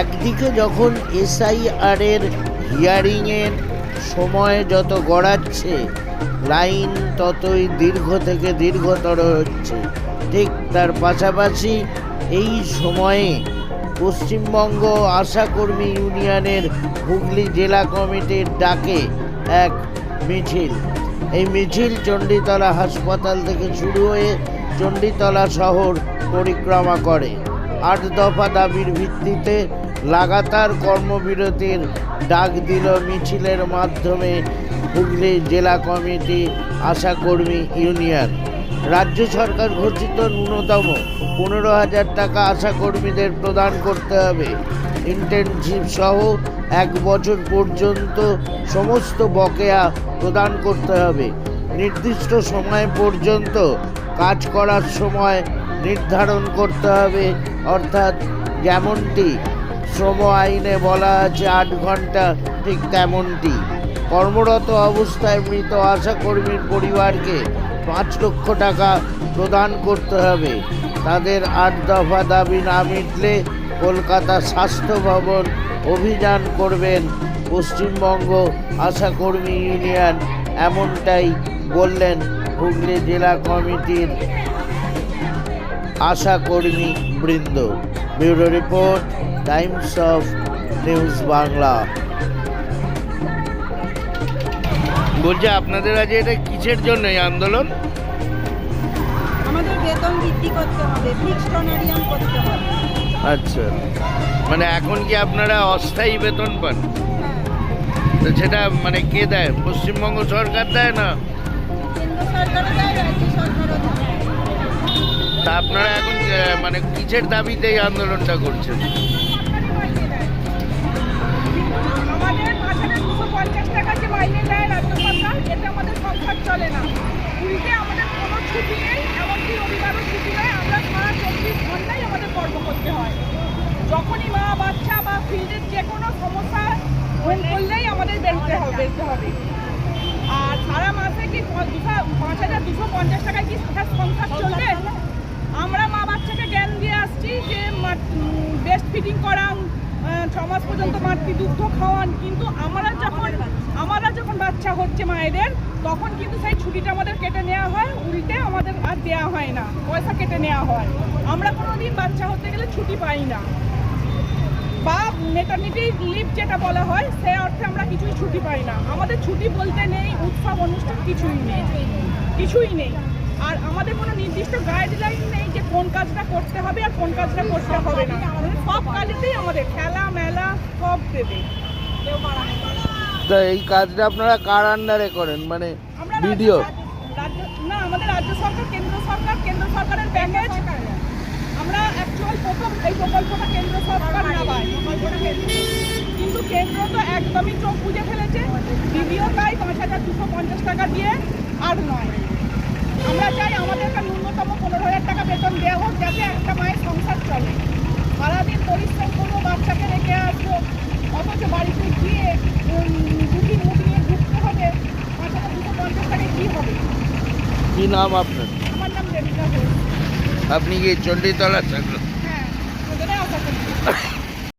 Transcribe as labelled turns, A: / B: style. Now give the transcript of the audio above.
A: একদিকে যখন এসআইআরের হিয়ারিংয়ের সময় যত গড়াচ্ছে, লাইন ততই দীর্ঘ থেকে দীর্ঘতর হচ্ছে। ঠিক তার পাশাপাশি এই সময়ে পশ্চিমবঙ্গ আশাকর্মী ইউনিয়নের হুগলি জেলা কমিটির ডাকে এক মিছিল। এই মিছিল চণ্ডীতলা হাসপাতাল থেকে শুরু হয়ে চণ্ডীতলা শহর পরিক্রমা করে। আট দফা দাবির ভিত্তিতে লাগাতার কর্মবিরতির ডাক দিল মিছিলের মাধ্যমে হুগলি জেলা কমিটি আশাকর্মী ইউনিয়ন। রাজ্য সরকার ঘোষিত ন্যূনতম পনেরো হাজার টাকা আশাকর্মীদের প্রদান করতে হবে। ইন্টার্নশিপ সহ এক বছর পর্যন্ত সমস্ত বকেয়া প্রদান করতে হবে। নির্দিষ্ট সময় পর্যন্ত কাজ করার সময় নির্ধারণ করতে হবে। অর্থাৎ যেমনটি শ্রম আইনে বলা আছে, আট ঘণ্টা, ঠিক তেমনটি। কর্মরত অবস্থায় মৃত আশাকর্মীর পরিবারকে পাঁচ লক্ষ টাকা প্রদান করতে হবে। তাদের আট দফা দাবি না মিটলে কলকাতা স্বাস্থ্য ভবন অভিযান করবেন পশ্চিমবঙ্গ আশাকর্মী ইউনিয়ন, এমনটাই বললেন হুগলি জেলা কমিটির আশাকর্মী বৃন্দ। Bureau report Times of News Bangla. বলছি আপনাদের আজ এটা কিসের জন্য এই আন্দোলন?
B: আমাদের বেতন বৃদ্ধি করতে হবে ফিক্সড অনারিয়াম করতে হবে।
A: আচ্ছা। মানে এখন কি আপনারা অস্থায়ী বেতন পান? তো সেটা মানে কে দেয়? পশ্চিমবঙ্গ সরকার দেয় না? তা আপনারা এখন মানে কিসের দাবিতে এই আন্দোলনটা করছেন?
C: যখনই মা, বাচ্চা বা যে কোনো সমস্যা আমাদের হবে হবে। আর সারা মাসে কি পাঁচ হাজার দুশো পঞ্চাশ টাকায় কি সারা সংসার চলবে? আমরা মা বাচ্চাকে জ্ঞান দিয়ে আসছি যে বেস্ট ফিটিং করান আহ, ছ মাস পর্যন্ত মাতৃদুগ্ধ খাওয়ান। কিন্তু আমরা যখন আমরা যখন বাচ্চা হচ্ছে মায়েদের তখন কিন্তু সেই ছুটিটা আমাদের কেটে নেওয়া হয় উল্টে আমাদের আর দেওয়া হয় না পয়সা কেটে নেওয়া হয়। আমরা কোনো দিন বাচ্চা হতে গেলে ছুটি পাই না। বা মেটার্নিটি লিভ যেটা বলা হয় সে অর্থে আমরা কিছুই ছুটি পাই না। আমাদের ছুটি বলতে নেই উৎসব অনুষ্ঠান কিছুই নেই। কিছুই নেই। আর আমাদের কোনো নির্দিষ্ট গাইডলাইন নেই কোন কাজটা করতে হবে আর কোন কাজটা করতে হবে না। সব কাজেতেই আমাদের খেলা মেলা সব দেবে।
A: তো এই কাজটা আপনারা কার আন্ডারে করেন? মানে ভিডিও
C: না আমাদের রাজ্য সরকার কেন্দ্র সরকার কেন্দ্র সরকারের প্যাকেজ আমরা অ্যাকচুয়াল প্রথম এই প্রকল্পটা কেন্দ্র সরকার নামায় কিন্তু কেন্দ্র তো একদমই চোখ বুঝে ফেলেছে। দিদিও তাই পাঁচ হাজার দুশো পঞ্চাশ টাকা দিয়ে আর নয়। আমরা চাই যাতে একটা মায়ের সংসার চলে। সারাদিন পরিশ্রম করব বাচ্চাকে রেখে আসব অথচ বাড়িতে গিয়ে দুটি মুটিয়ে ঢুকতে হবে অথবা দুশো পঞ্চাশ টাকা কী হবে?
A: কী নাম আপনার?
C: আমার নাম রেবিকা ঘোষ।
A: আপনি কি চণ্ডীতলা থাকলেন হ্যাঁ